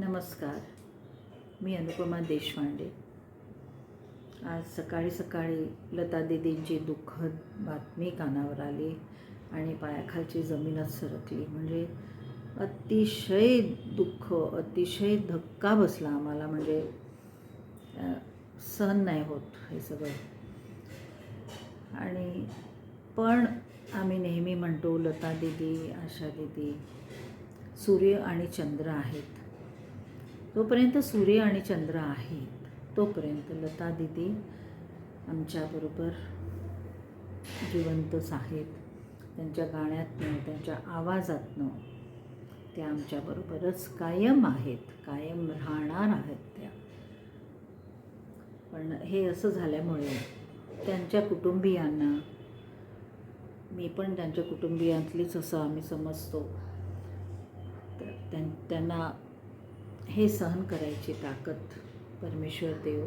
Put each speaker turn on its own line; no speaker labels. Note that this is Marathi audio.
नमस्कार. मी अनुपमा देशपांडे. आज सकाळी सकाळी लता दिदींची दुःखद बातमी कानावर आली आणि पायाखालची जमीनच सरकली. म्हणजे अतिशय दुःख अतिशय धक्का बसला आम्हाला. म्हणजे सहन नाही होत हे सगळं. आणि पण आम्ही नेहमी म्हणतो लता दिदी आशा दिदी सूर्य आणि चंद्र आहेत. तोपर्यंत सूर्य आणि चंद्र आहेत. तोपर्यंत लता दिदी आमच्याबरोबर जिवंतच आहेत त्यांच्या गाण्यातनं त्यांच्या आवाजातनं त्या आमच्याबरोबरच कायम आहेत. कायम राहणार आहेत त्या. पण हे असं झाल्यामुळे त्यांच्या कुटुंबियांना मी पण त्यांच्या कुटुंबियांतलीच असं आम्ही समजतो. तर त्यां त्यांना हे सहन करायची ताकद परमेश्वर देव